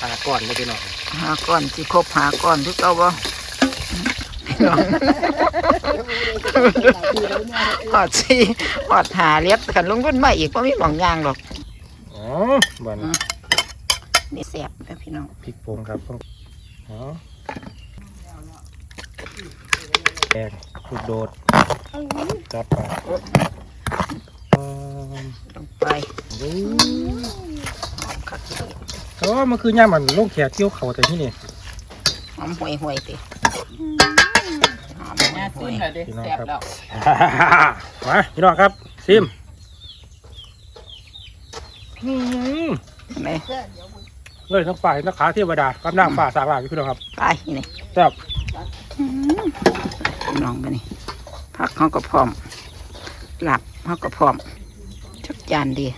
หาก่อนเลยพี่น้องหาก่อนสิครบหาก่อนทุกเอาบ่พี่น้องหอดสิหอดหาเลียบกันลงทุนมาอีกเพราะมีหมองยางหรอกอ๋อบันนี่แซ่บนะพี่น้องพริกผงครับอ๋อแกงลูกโดดจับไปอืมลงไป โอ้ย หอมคักเลย โอ้มันคือย่ามันลูกแขกเที่ยวเขาแต่ที่นี่หอมห่วยห่วยๆติหอมห่วยน่าห่ซิวมยเลยดิพี่น้องแซ่บครับแล้วมาพี่น้องครับซิมอืมไหนเลยทั้งฝ่ายทั้งขาเทวดากับนางฝ่าสากลางพี่น้องครับไปนี่แซ่บพี่น้องไปนี่ผักเขาก็พร้อมหลับเขาก็พร้อมชุดจานดี